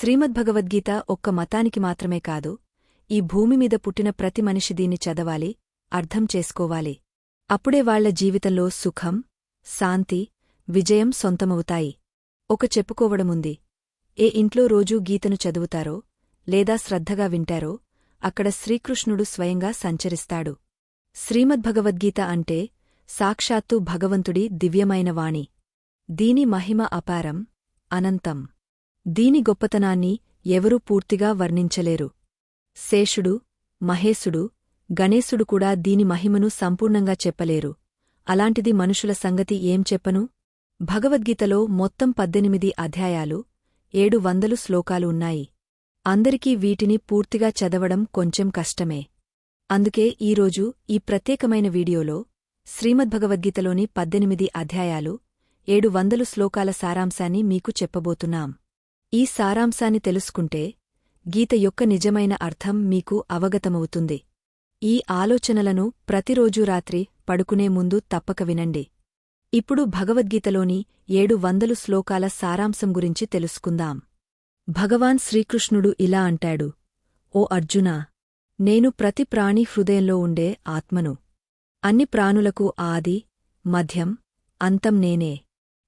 శ్రీమద్భగవద్గీత ఒక్క మతానికి మాత్రమే కాదు ఈ భూమి మీద పుట్టిన ప్రతి మనిషి దీన్ని చదవాలి అర్థం చేసుకోవాలి. అప్పుడే వాళ్ళ జీవితంలో సుఖం శాంతి విజయం సొంతమవుతాయి. ఒక చెప్పుకోవడముంది ఏ ఇంట్లో రోజూ గీతను చదువుతారో లేదా శ్రద్ధగా వింటారో అక్కడ శ్రీకృష్ణుడు స్వయంగా సంచరిస్తాడు. శ్రీమద్భగవద్గీత అంటే సాక్షాత్తు భగవంతుడి దివ్యమైన వాణి. దీని మహిమ అపారం అనంతం. దీని గొప్పతనాన్ని ఎవరూ పూర్తిగా వర్ణించలేరు. శేషుడు మహేశుడు గణేశుడు కూడా దీని మహిమను సంపూర్ణంగా చెప్పలేరు. అలాంటిది మనుషుల సంగతి ఏం చెప్పను? భగవద్గీతలో మొత్తం పద్దెనిమిది అధ్యాయాలు ఏడు వందలు శ్లోకాలు ఉన్నాయి. అందరికీ వీటిని పూర్తిగా చదవడం కొంచెం కష్టమే. అందుకే ఈరోజు ఈ ప్రత్యేకమైన వీడియోలో శ్రీమద్భగవద్గీతలోని పద్దెనిమిది అధ్యాయాలు ఏడు వందలు శ్లోకాల సారాంశాన్ని మీకు చెప్పబోతున్నాం. ఈ సారాంశాన్ని తెలుసుకుంటే గీత యొక్క నిజమైన అర్థం మీకు అవగతమవుతుంది. ఈ ఆలోచనలను ప్రతిరోజూ రాత్రి పడుకునే ముందు తప్పక వినండి. ఇప్పుడు భగవద్గీతలోని ఏడు వందలు శ్లోకాల సారాంశం గురించి తెలుసుకుందాం. భగవాన్ శ్రీకృష్ణుడు ఇలా అంటాడు ఓ అర్జునా నేను ప్రతి ప్రాణి హృదయంలో ఉండే ఆత్మను అన్ని ప్రాణులకు ఆది మధ్యం అంతం నేనే.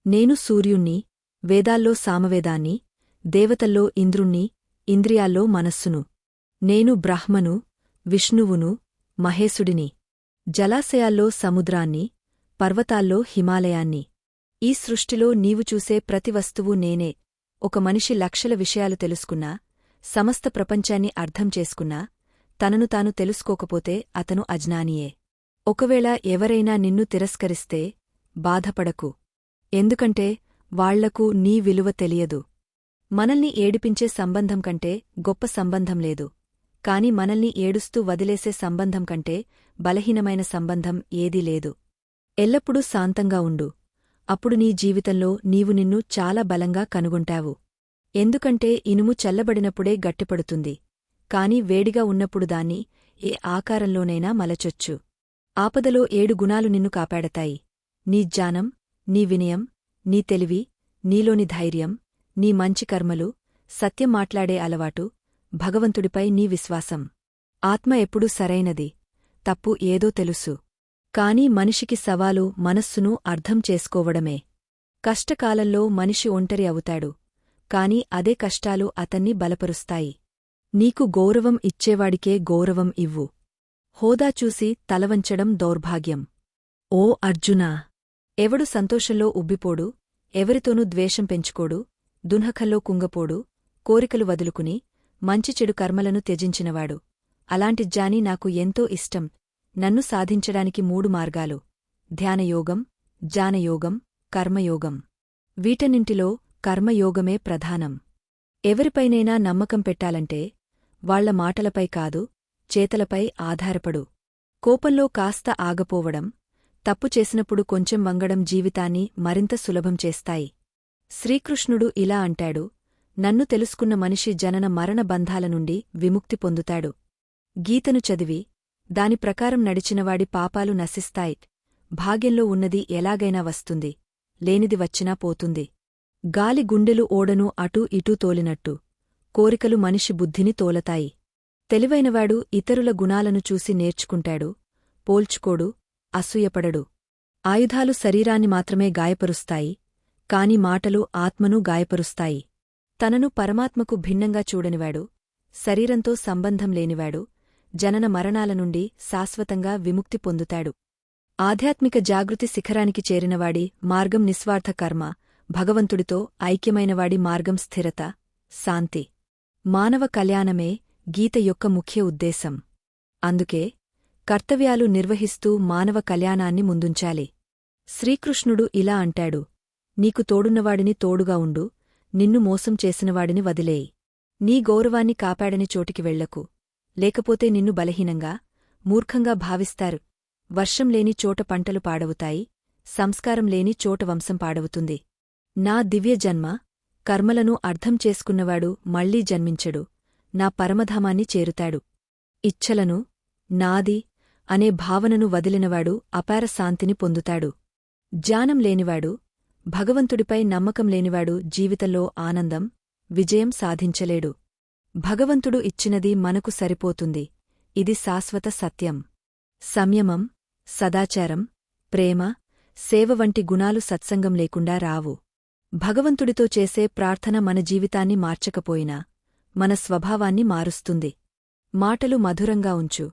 నేను సూర్యుణ్ణి వేదాల్లో సామవేదాన్ని దేవతల్లో ఇంద్రుణ్ణి ఇంద్రియాల్లో మనస్సును. నేను బ్రహ్మను విష్ణువును మహేశుడిని. జలాశయాల్లో సముద్రాన్ని పర్వతాల్లో హిమాలయాన్ని. ఈ సృష్టిలో నీవు చూసే ప్రతి వస్తువు నేనే. ఒక మనిషి లక్షల విషయాలు తెలుసుకున్నా సమస్త ప్రపంచాన్ని అర్థం చేసుకున్నా తనను తాను తెలుసుకోకపోతే అతను అజ్ఞానియే. ఒకవేళ ఎవరైనా నిన్ను తిరస్కరిస్తే బాధపడకు. ఎందుకంటే వాళ్ళకు నీ విలువ తెలియదు. మనల్ని ఏడిపించే సంబంధం కంటే గొప్ప సంబంధం లేదు. కాని మనల్ని ఏడుస్తూ వదిలేసే సంబంధం కంటే బలహీనమైన సంబంధం ఏదీ లేదు. ఎల్లప్పుడూ శాంతంగా ఉండు. అప్పుడు నీ జీవితంలో నీవు నిన్ను చాలా బలంగా కనుగొంటావు. ఎందుకంటే ఇనుము చల్లబడినప్పుడే గట్టిపడుతుంది. కాని వేడిగా ఉన్నప్పుడు దాన్ని ఏ ఆకారంలోనైనా మలచొచ్చు. ఆపదలో ఏడు గుణాలు నిన్ను కాపాడతాయి. నీ జ్ఞానం నీ వినయం నీ తెలివి నీలోని ధైర్యం నీ మంచి కర్మలు సత్యం మాట్లాడే అలవాటు భగవంతుడిపై నీ విశ్వాసం. ఆత్మ ఎప్పుడూ సరైనది తప్పు ఏదో తెలుసు. కాని మనిషికి సవాలు మనస్సును అర్థం చేసుకోవడమే. కష్టకాలంలో మనిషి ఒంటరి అవుతాడు కాని అదే కష్టాలు అతన్ని బలపరుస్తాయి. నీకు గౌరవం ఇచ్చేవాడికే గౌరవం ఇవ్వు. హోదా చూసి తలవంచడం దౌర్భాగ్యం. ఓ అర్జునా! ఎవడు సంతోషంలో ఉబ్బిపోడు ఎవరితోనూ ద్వేషం పెంచుకోడు దున్హఖల్లో కుంగపోడు కోరికలు వదులుకుని మంచి చెడు కర్మలను త్యజించినవాడు. అలాంటి జాని నాకు ఎంతో ఇష్టం. నన్ను సాధించడానికి మూడు మార్గాలు. ధ్యానయోగం జానయోగం కర్మయోగం. వీటన్నింటిలో కర్మయోగమే ప్రధానం. ఎవరిపైనైనా నమ్మకం పెట్టాలంటే వాళ్ళ మాటలపై కాదు చేతలపై ఆధారపడు. కోపంలో కాస్త ఆగపోవడం తప్పు చేసినప్పుడు కొంచెం వంగడం జీవితాన్ని మరింత సులభం చేస్తాయి. శ్రీకృష్ణుడు ఇలా అంటాడు నన్ను తెలుసుకున్న మనిషి జనన మరణ బంధాల నుండి విముక్తి పొందుతాడు. గీతను చదివి దాని ప్రకారం నడిచినవాడి పాపాలు నశిస్తాయి. భాగ్యంలో ఉన్నది ఎలాగైనా వస్తుంది లేనిది వచ్చినా పోతుంది. గాలి గుండెలు ఓడను అటూ ఇటూ తోలినట్టు కోరికలు మనిషి బుద్ధిని తోలతాయి. తెలివైనవాడు ఇతరుల గుణాలను చూసి నేర్చుకుంటాడు పోల్చుకోడు అసూయపడడు. ఆయుధాలు శరీరాన్ని మాత్రమే గాయపరుస్తాయి కాని మాటలు ఆత్మను గాయపరుస్తాయి. తనను పరమాత్మకు భిన్నంగా చూడనివాడు శరీరంతో సంబంధం లేనివాడు జనన మరణాల నుండి శాశ్వతంగా విముక్తి పొందుతాడు. ఆధ్యాత్మిక జాగృతి శిఖరానికి చేరినవాడి మార్గం నిస్వార్థ కర్మ భగవంతుడితో ఐక్యమైనవాడి మార్గం స్థిరత శాంతి. మానవ కళ్యాణమే గీత యొక్క ముఖ్య ఉద్దేశం. అందుకే కర్తవ్యాలు నిర్వహిస్తూ మానవ కళ్యాణాన్ని ముందుంచాలి. శ్రీకృష్ణుడు ఇలా అంటాడు నీకు తోడున్నవాడిని తోడుగా ఉండు నిన్ను మోసం చేసినవాడిని వదిలేయి. నీ గౌరవాన్ని కాపాడని చోటికి వెళ్ళకు లేకపోతే నిన్ను బలహీనంగా మూర్ఖంగా భావిస్తారు. వర్షం లేని చోట పంటలు పాడవుతాయి సంస్కారం లేని చోట వంశం పాడవుతుంది. నా దివ్య జన్మ కర్మలను అర్థం చేసుకున్నవాడు మళ్ళీ జన్మించడు నా పరమధామాన్ని చేరుతాడు. ఇచ్ఛలను నాది అనే భావనను వదిలినవాడు అపార శాంతిని పొందుతాడు. జ్ఞానం లేనివాడు భగవంతుడిపై నమ్మకం లేనివాడు జీవితంలో ఆనందం విజయం సాధించలేడు. భగవంతుడు ఇచ్చినది మనకు సరిపోతుంది. ఇది శాశ్వత సత్యం. సంయమం సదాచారం ప్రేమ సేవ వంటి గుణాలు సత్సంగం లేకుండా రావు. భగవంతుడితో చేసే ప్రార్థన మన జీవితాన్ని మార్చకపోయినా మన స్వభావాన్ని మారుస్తుంది. మాటలు మధురంగా ఉంచు.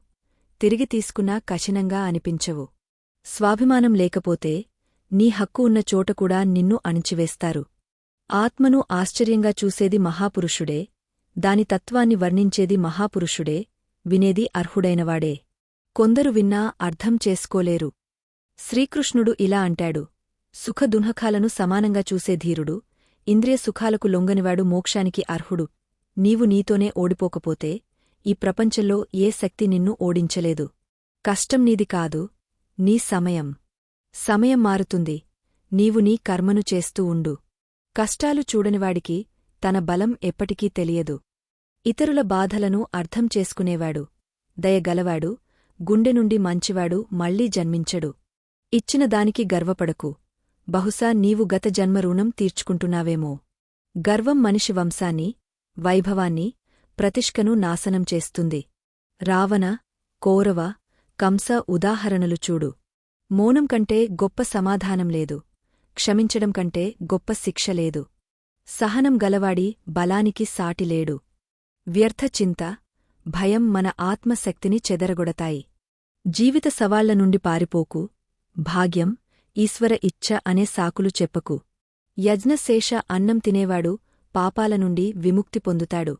తిరిగి తీసుకున్నా కఠినంగా అనిపించవు. స్వాభిమానం లేకపోతే నీ హక్కు ఉన్న చోటకూడా నిన్ను అణిచివేస్తారు. ఆత్మను ఆశ్చర్యంగా చూసేది మహాపురుషుడే దాని తత్వాన్ని వర్ణించేది మహాపురుషుడే వినేది అర్హుడైనవాడే. కొందరు విన్నా అర్థం చేసుకోలేరు. శ్రీకృష్ణుడు ఇలా అంటాడు సుఖదునఖాలను సమానంగా చూసే ధీరుడు ఇంద్రియ సుఖాలకు లొంగనివాడు మోక్షానికి అర్హుడు. నీవు నీతోనే ఓడిపోకపోతే ఈ ప్రపంచంలో ఏ శక్తి నిన్ను ఓడించలేదు. కష్టం నీది కాదు నీ సమయం. సమయం మారుతుంది. నీవు నీ కర్మను చేస్తూ ఉండు. కష్టాలు చూడనివాడికి తన బలం ఎప్పటికీ తెలియదు. ఇతరుల బాధలను అర్థం చేసుకునేవాడు. దయగలవాడు గుండె నుండి మంచివాడు మళ్ళీ జన్మించడు. ఇచ్చిన దానికి గర్వపడకు. బహుశా నీవు గత జన్మ రుణం తీర్చుకుంటున్నావేమో. గర్వం మనిషి వంశాన్ని వైభవాన్ని ప్రతిష్కను నాశనం చేస్తుంది. రావణ కౌరవ కంస ఉదాహరణలు చూడు. మౌనం కంటే గొప్ప సమాధానం లేదు. క్షమించడం కంటే గొప్ప శిక్ష లేదు. సహనం గలవాడి బలానికి సాటిలేడు వ్యర్థ చింత భయం మన ఆత్మశక్తిని చెదరగొడతాయి. జీవిత సవాళ్ళ నుండి పారిపోకు. భాగ్యం ఈశ్వర ఇచ్ఛ అనే సాకులు చెప్పకు. యజ్ఞశేష అన్నం తినేవాడు పాపాల నుండి విముక్తి పొందుతాడు.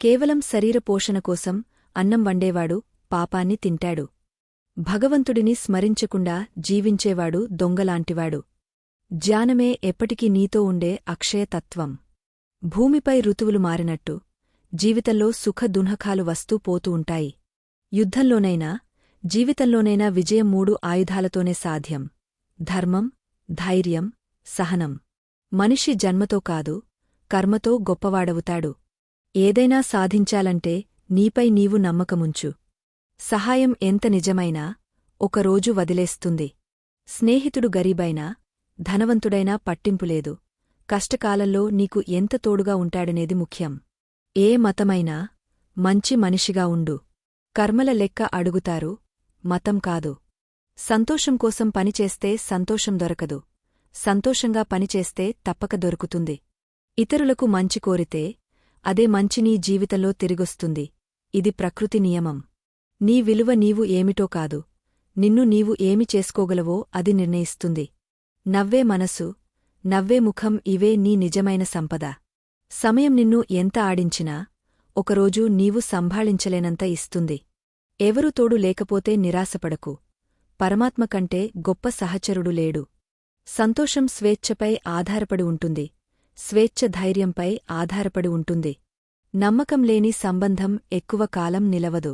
కేవలం శరీర పోషణ కోసం అన్నం వండేవాడు పాపాన్ని తింటాడు. భగవంతుడిని స్మరించకుండా జీవించేవాడు దొంగలాంటివాడు. జ్ఞానమే ఎప్పటికీ నీతో ఉండే అక్షయతత్వం. భూమిపై ఋతువులు మారినట్టు జీవితంలో సుఖదునఖాలు వస్తూ పోతూ ఉంటాయి. యుద్ధంలోనైనా జీవితంలోనైనా విజయం మూడు ఆయుధాలతోనే సాధ్యం. ధర్మం ధైర్యం సహనం. మనిషి జన్మతో కాదు కర్మతో గొప్పవాడవుతాడు. ఏదైనా సాధించాలంటే నీపై నీవు నమ్మకముంచు. సహాయం ఎంత నిజమైనా ఒకరోజు వదిలేస్తుంది. స్నేహితుడు గరీబైనా ధనవంతుడైనా పట్టింపులేదు కష్టకాలంలో నీకు ఎంత తోడుగా ఉంటాడనేది ముఖ్యం. ఏ మతమైనా మంచి మనిషిగా ఉండు. కర్మల లెక్క అడుగుతారు మతం కాదు. సంతోషం కోసం పనిచేస్తే సంతోషం దొరకదు. సంతోషంగా పనిచేస్తే తప్పక దొరుకుతుంది. ఇతరులకు మంచి కోరితే అదే మంచి నీ జీవితంలో తిరిగొస్తుంది. ఇది ప్రకృతి నియమం. నీ విలువ నీవు ఏమిటో కాదు. నిన్ను నీవు ఏమి చేసుకోగలవో అది నిర్ణయిస్తుంది. నవ్వే మనసు నవ్వే ముఖం ఇవే నీ నిజమైన సంపద. సమయం నిన్ను ఎంత ఆడించినా ఒకరోజు నీవు సంభాళించలేనంత ఇస్తుంది. ఎవరు తోడు లేకపోతే నిరాశపడకు. పరమాత్మ కంటే గొప్ప సహచరుడు లేడు. సంతోషం స్వేచ్ఛపై ఆధారపడి ఉంటుంది. స్వేచ్ఛ ధైర్యంపై ఆధారపడి ఉంటుంది. నమ్మకం లేని సంబంధం ఎక్కువ కాలం నిలవదు.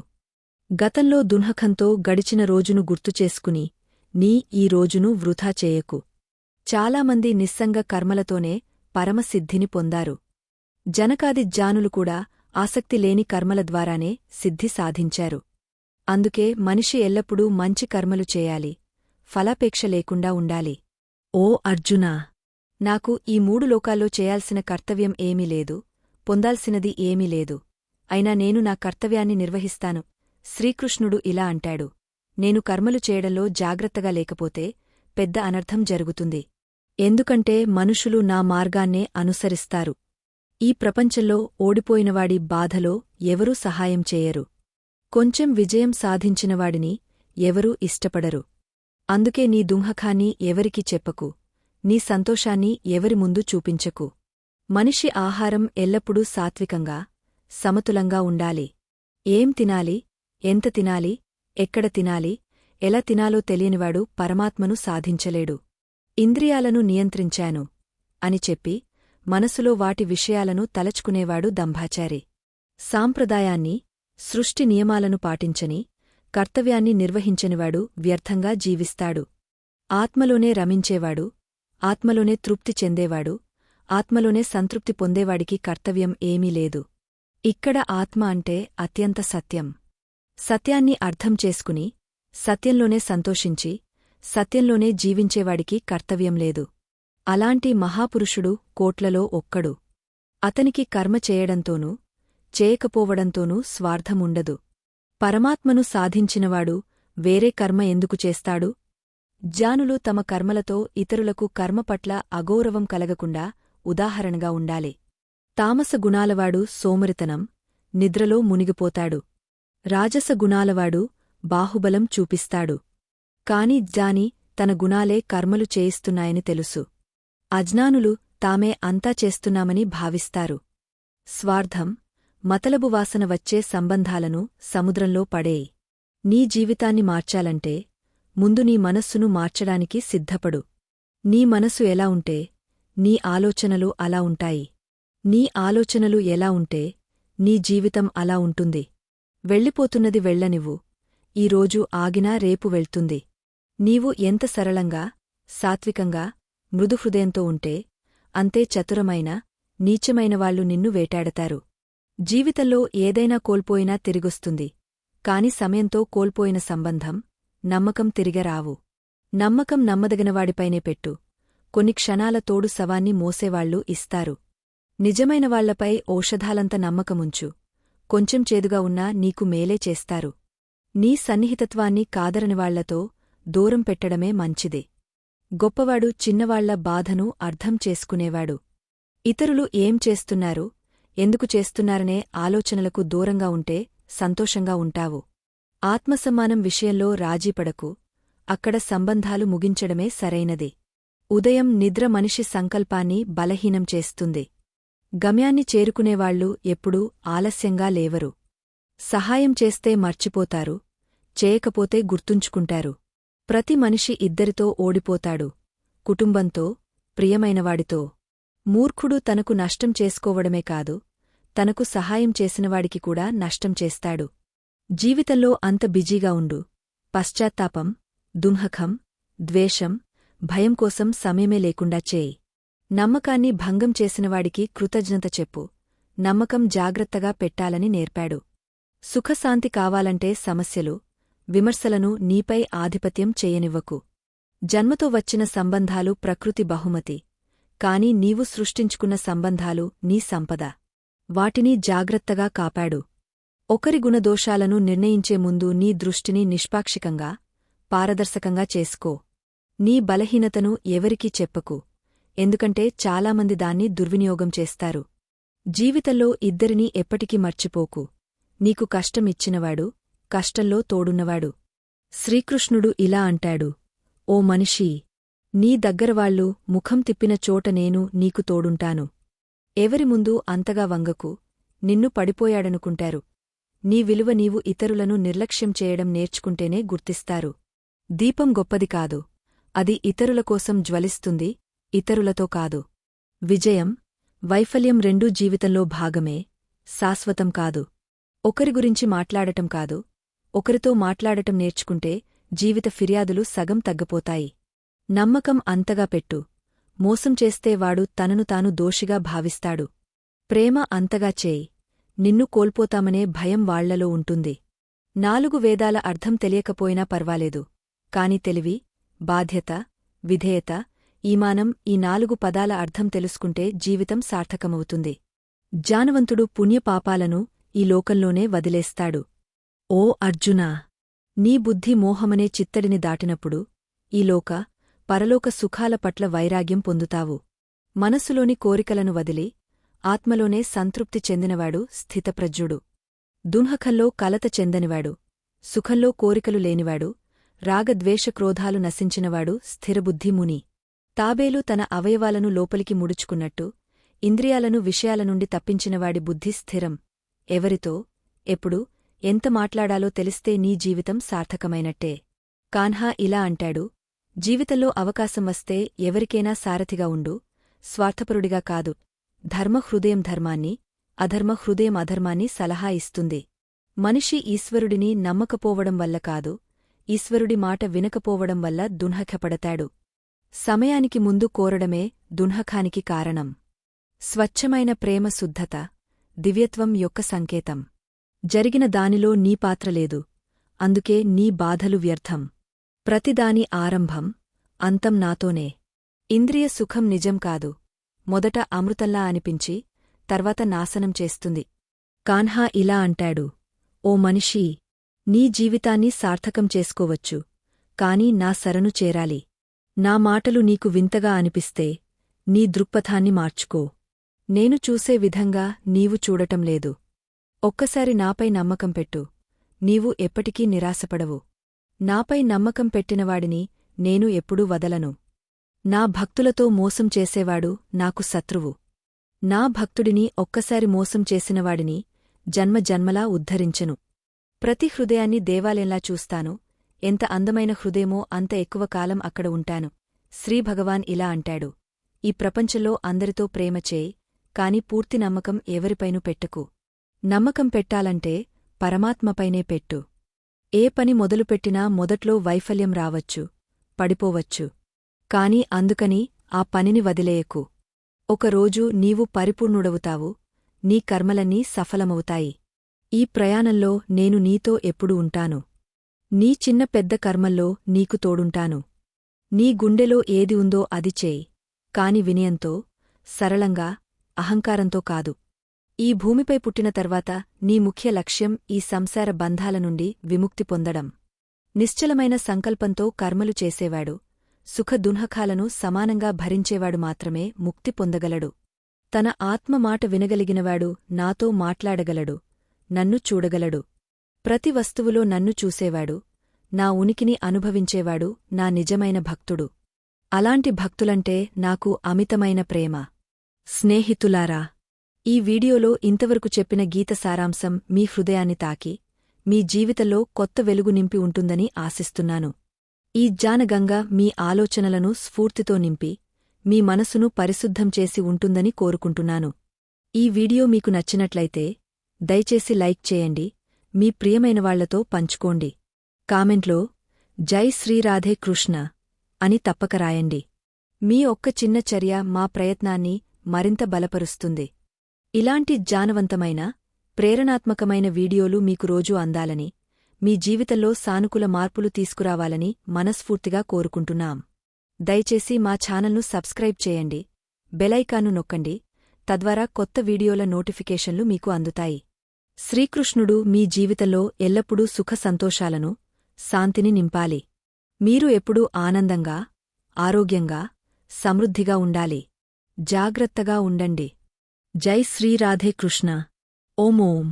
గతంలో దున్హకంతో గడిచిన రోజును గుర్తుచేసుకుని నీ ఈ రోజును వృధా చేయకు. చాలామంది నిస్సంగ కర్మలతోనే పరమసిద్ధిని పొందారు. జనకాది జానులు కూడా ఆసక్తి లేని కర్మల ద్వారానే సిద్ధి సాధించారు. అందుకే మనిషి ఎల్లప్పుడూ మంచి కర్మలు చేయాలి ఫలాపేక్ష లేకుండా ఉండాలి. ఓ అర్జునా! నాకు ఈ మూడు లోకాల్లో చేయాల్సిన కర్తవ్యం ఏమీ లేదు పొందాల్సినది ఏమీ లేదు. అయినా నేను నా కర్తవ్యాన్ని నిర్వహిస్తాను. శ్రీకృష్ణుడు ఇలా అంటాడు. నేను కర్మలు చేయడంలో జాగ్రత్తగా లేకపోతే పెద్ద అనర్థం జరుగుతుంది. ఎందుకంటే మనుషులు నా మార్గాన్నే అనుసరిస్తారు. ఈ ప్రపంచంలో ఓడిపోయినవాడి బాధలో ఎవరూ సహాయం చేయరు. కొంచెం విజయం సాధించినవాడిని ఎవరూ ఇష్టపడరు. అందుకే నీ దుంహఖాన్ని ఎవరికి చెప్పకు. నీ సంతోషాన్ని ఎవరి ముందు చూపించకు. మనిషి ఆహారం ఎల్లప్పుడూ సాత్వికంగా సమతులంగా ఉండాలి. ఏం తినాలి? ఎంత తినాలి? ఎక్కడ తినాలి? ఎలా తినాలో తెలియనివాడు పరమాత్మను సాధించలేడు. ఇంద్రియాలను నియంత్రించాను అని చెప్పి మనసులో వాటి విషయాలను తలచుకునేవాడు దంభాచారి. సాంప్రదాయాన్ని సృష్టి నియమాలను పాటించని కర్తవ్యాన్ని నిర్వహించనివాడు వ్యర్థంగా జీవిస్తాడు. ఆత్మలోనే రమించేవాడు ఆత్మలోనే తృప్తి చెందేవాడు ఆత్మలోనే సంతృప్తి పొందేవాడికి కర్తవ్యం ఏమీ లేదు. ఇక్కడ ఆత్మ అంటే అత్యంత సత్యం. సత్యాన్ని అర్థం చేసుకుని సత్యంలోనే సంతోషించి సత్యంలోనే జీవించేవాడికి కర్తవ్యం లేదు. అలాంటి మహాపురుషుడు కోట్లలో ఒక్కడు. అతనికి కర్మ చేయడంతోనూ చేయకపోవడంతోనూ స్వార్థముండదు. పరమాత్మను సాధించినవాడు వేరే కర్మ ఎందుకు చేస్తాడు? జానులు తమ కర్మలతో ఇతరులకు కర్మ పట్ల అగౌరవం కలగకుండా ఉదాహరణగా ఉండాలి. తామస గుణాలవాడు సోమరితనం నిద్రలో మునిగిపోతాడు. రాజస గుణాలవాడు బాహుబలం చూపిస్తాడు. కాని జాని తన గుణాలే కర్మలు చేయిస్తున్నాయని తెలుసు. అజ్ఞానులు తామే అంతా చేస్తున్నామని భావిస్తారు. స్వార్థం మతలబు వాసన వచ్చే సంబంధాలను సముద్రంలో పడేయి నీ జీవితాన్ని మార్చాలంటే ముందు నీ మనస్సును మార్చడానికి సిద్ధపడు. నీ మనసు ఎలా ఉంటే నీ ఆలోచనలు అలా ఉంటాయి. నీ ఆలోచనలు ఎలా ఉంటే నీ జీవితం అలా ఉంటుంది. వెళ్ళిపోతున్నది వెళ్ళనివ్వు ఈరోజు ఆగినా రేపు వెళ్తుంది. నీవు ఎంత సరళంగా సాత్వికంగా మృదుహృదయంతో ఉంటే అంతే చతురమైన నీచమైనవాళ్ళు నిన్ను వేటాడతారు. జీవితంలో ఏదైనా కోల్పోయినా తిరిగొస్తుంది. కాని సమయంతో కోల్పోయిన సంబంధం నమ్మకం తిరిగరావు. నమ్మకం నమ్మదగినవాడిపైనే పెట్టు. కొన్ని క్షణాల తోడు శవాన్ని మోసేవాళ్ళు ఇస్తారు. నిజమైనవాళ్ళపై ఔషధాలంత నమ్మకముంచు. కొంచెం చేదుగా ఉన్నా నీకు మేలే చేస్తారు. నీ సన్నిహితత్వాన్ని కాదరనివాళ్ళతో దూరం పెట్టడమే మంచిదే. గొప్పవాడు చిన్నవాళ్ళ బాధను అర్థం చేసుకునేవాడు. ఇతరులు ఏం చేస్తున్నారు ఎందుకు చేస్తున్నారనే ఆలోచనలకు దూరంగా ఉంటే సంతోషంగా ఉంటావు. ఆత్మసమ్మానం విషయంలో రాజీపడకు అక్కడ సంబంధాలు ముగించడమే సరైనది. ఉదయం నిద్ర మనిషి సంకల్పాన్ని బలహీనం చేస్తుంది. గమ్యాన్ని చేరుకునేవాళ్ళు ఎప్పుడూ ఆలస్యంగా లేవరు. సహాయం చేస్తే మర్చిపోతారు చేయకపోతే గుర్తుంచుకుంటారు. ప్రతి మనిషి ఇద్దరితో ఓడిపోతాడు కుటుంబంతో ప్రియమైనవాడితో. మూర్ఖుడు తనకు నష్టం చేసుకోవడమే కాదు తనకు సహాయం చేసినవాడికి కూడా నష్టం చేస్తాడు. జీవితంలో అంత బిజీగా ఉండు. పశ్చాత్తాపం దుంహకం ద్వేషం భయం కోసం సమయమే లేకుండా చేయి. నమ్మకాన్ని భంగం చేసినవాడికి కృతజ్ఞత చెప్పు. నమ్మకం జాగ్రత్తగా పెట్టాలని నేర్పాడు. సుఖశాంతి కావాలంటే సమస్యలు విమర్శలను నీపై ఆధిపత్యం చేయనివ్వకు. జన్మతో వచ్చిన సంబంధాలు ప్రకృతి బహుమతి. కాని నీవు సృష్టించుకున్న సంబంధాలు నీ సంపద. వాటిని జాగ్రత్తగా కాపాడు. ఒకరి గుణదోషాలను నిర్ణయించే ముందు నీ దృష్టిని నిష్పాక్షికంగా పారదర్శకంగా చేసుకో. నీ బలహీనతను ఎవరికీ చెప్పకు. ఎందుకంటే చాలామంది దాన్ని దుర్వినియోగం చేస్తారు. జీవితంలో ఇద్దరినీ ఎప్పటికీ మర్చిపోకు. నీకు కష్టమిచ్చినవాడు కష్టంలో తోడున్నవాడు. శ్రీకృష్ణుడు ఇలా అంటాడు ఓ మనిషీ నీ దగ్గరవాళ్ళు ముఖం తిప్పిన చోట నేను నీకు తోడుంటాను. ఎవరి ముందు అంతగా వంగకు నిన్ను పడిపోయాడనుకుంటారు. నీ విలువ నీవు ఇతరులను నిర్లక్ష్యం చేయడం నేర్చుకుంటేనే గుర్తిస్తారు. దీపం గొప్పది కాదు అది ఇతరుల కోసం జ్వలిస్తుంది ఇతరులతో కాదు. విజయం వైఫల్యం రెండూ జీవితంలో భాగమే శాశ్వతం కాదు. ఒకరి గురించి మాట్లాడటం కాదు ఒకరితో మాట్లాడటం నేర్చుకుంటే జీవిత ఫిర్యాదులు సగం తగ్గపోతాయి. నమ్మకం అంతగా పెట్టు. మోసం చేస్తే వాడు తనను తాను దోషిగా భావిస్తాడు. ప్రేమ అంతగా చేయి. నిన్ను కోల్పోతామనే భయం వాళ్ళలో ఉంటుంది. నాలుగు వేదాల అర్థం తెలియకపోయినా పర్వాలేదు. కాని తెలివి బాధ్యత విధేయత ఈమానం ఈ నాలుగు పదాల అర్థం తెలుసుకుంటే జీవితం సార్థకమవుతుంది. జానవంతుడు పుణ్యపాపాలను ఈ లోకంలోనే వదిలేస్తాడు. ఓ అర్జునా! నీ బుద్ధి మోహమనే చిత్తడిని దాటినప్పుడు ఈ లోక పరలోక సుఖాల పట్ల వైరాగ్యం పొందుతావు. మనసులోని కోరికలను వదిలి ఆత్మలోనే సంతృప్తి చెందినవాడు స్థితప్రజ్ఞుడు. దున్హఖల్లో కలత చెందనివాడు సుఖంలో కోరికలు లేనివాడు రాగద్వేషక్రోధాలు నశించినవాడు స్థిరబుద్ధిముని. తాబేలు తన అవయవాలను లోపలికి ముడుచుకున్నట్టు ఇంద్రియాలను విషయాల నుండి తప్పించినవాడి బుద్ధి స్థిరం. ఎవరితో ఎప్పుడు ఎంత మాట్లాడాలో తెలిస్తే నీ జీవితం సార్థకమైనట్టే. కాన్హా ఇలా అంటాడు జీవితంలో అవకాశం వస్తే ఎవరికైనా సారథిగా ఉండు స్వార్థపరుడిగా కాదు. ధర్మ హృదయం ధర్మాన్ని అధర్మ హృదయం అధర్మాన్ని సలహా ఇస్తుంది. మనిషి ఈశ్వరుడిని నమ్మకపోవడం వల్ల కాదు ఈశ్వరుడి మాట వినకపోవడం వల్ల దున్హఖపడతాడు సమయానికి ముందు కోరడమే దున్హఖానికి కారణం. స్వచ్ఛమైన ప్రేమ శుద్ధత దివ్యత్వం యొక్క సంకేతం. జరిగిన దానిలో నీ పాత్రలేదు అందుకే నీ బాధలు వ్యర్థం. ప్రతిదాని ఆరంభం అంతం నాతోనే. ఇంద్రియ సుఖం నిజం కాదు. మొదట అమృతంలా అనిపించి తర్వాత నాశనం చేస్తుంది. కాన్హా ఇలా అంటాడు ఓ మనిషీ నీ జీవితాన్ని సార్థకం చేసుకోవచ్చు కాని నా శరణు చేరాలి. నా మాటలు నీకు వింతగా అనిపిస్తే నీ దృక్పథాన్ని మార్చుకో. నేను చూసే విధంగా నీవు చూడటం లేదు. ఒక్కసారి నాపై నమ్మకం పెట్టు. నీవు ఎప్పటికీ నిరాశపడవు. నాపై నమ్మకం పెట్టినవాడిని నేను ఎప్పుడూ వదలను. నా భక్తులతో మోసం చేసేవాడు నాకు శత్రువు. నా భక్తుడిని ఒక్కసారి మోసం చేసినవాడిని జన్మ జన్మలా ఉద్ధరించెను. ప్రతి హృదయాన్ని దేవాలయంలా చూస్తాను. ఎంత అందమైన హృదయమో అంత ఎక్కువ కాలం అక్కడ ఉంటాను. శ్రీభగవాన్ ఇలా అంటాడు. ఈ ప్రపంచంలో అందరితో ప్రేమ చేయి కాని పూర్తి నమ్మకం ఎవరిపైనూ పెట్టకు. నమ్మకం పెట్టాలంటే పరమాత్మపైనే పెట్టు. ఏ పని మొదలుపెట్టినా మొదట్లో వైఫల్యం రావచ్చు పడిపోవచ్చు. కాని అందుకని ఆ పనిని వదిలేయకు. ఒకరోజు నీవు పరిపూర్ణుడవుతావు నీ కర్మలన్నీ సఫలమవుతాయి. ఈ ప్రయాణంలో నేను నీతో ఎప్పుడు ఉంటాను. నీ చిన్న పెద్ద కర్మల్లో నీకు తోడుంటాను. నీ గుండెలో ఏది ఉందో అది చేయి. కాని వినయంతో సరళంగా అహంకారంతో కాదు. ఈ భూమిపై పుట్టిన తర్వాత నీ ముఖ్య లక్ష్యం ఈ సంసార బంధాల నుండి విముక్తి పొందడం. నిశ్చలమైన సంకల్పంతో కర్మలు చేసేవాడు సుఖదున్హకాలను సమానంగా భరించేవాడు మాత్రమే ముక్తి పొందగలడు. తన ఆత్మ మాట వినగలిగినవాడు నాతో మాట్లాడగలడు నన్ను చూడగలడు. ప్రతి వస్తువులో నన్ను చూసేవాడు నా ఉనికిని అనుభవించేవాడు నా నిజమైన భక్తుడు. అలాంటి భక్తులంటే నాకు అమితమైన ప్రేమ. స్నేహితులారా ఈ వీడియోలో ఇంతవరకు చెప్పిన గీత సారాంశం మీ హృదయాన్ని తాకి మీ జీవితంలో కొత్త వెలుగు నింపి ఉంటుందని ఆశిస్తున్నాను. ఈ జానగంగ మీ ఆలోచనలను స్ఫూర్తితో నింపి మీ మనసును పరిశుద్ధం చేసి ఉంటుందని కోరుకుంటున్నాను. ఈ వీడియో మీకు నచ్చినట్లయితే దయచేసి లైక్ చేయండి మీ ప్రియమైనవాళ్ళతో పంచుకోండి. కామెంట్లో జై శ్రీరాధే కృష్ణ అని తప్పక రాయండి. మీ ఒక్క చిన్న చర్య మా ప్రయత్నాన్ని మరింత బలపరుస్తుంది. ఇలాంటి జానవంతమైన ప్రేరణాత్మకమైన వీడియోలు మీకు రోజూ అందాలని మీ జీవితంలో సానుకూల మార్పులు తీసుకురావాలని మనస్ఫూర్తిగా కోరుకుంటున్నాం. దయచేసి మా ఛానల్ను సబ్స్క్రైబ్ చేయండి. బెలైకాను నొక్కండి. తద్వారా కొత్త వీడియోల నోటిఫికేషన్లు మీకు అందుతాయి. శ్రీకృష్ణుడు మీ జీవితంలో ఎల్లప్పుడూ సుఖ సంతోషాలను శాంతిని నింపాలి. మీరు ఎప్పుడూ ఆనందంగా ఆరోగ్యంగా సమృద్ధిగా ఉండాలి. జాగ్రత్తగా ఉండండి. జై శ్రీరాధే కృష్ణ. ఓం ఓం.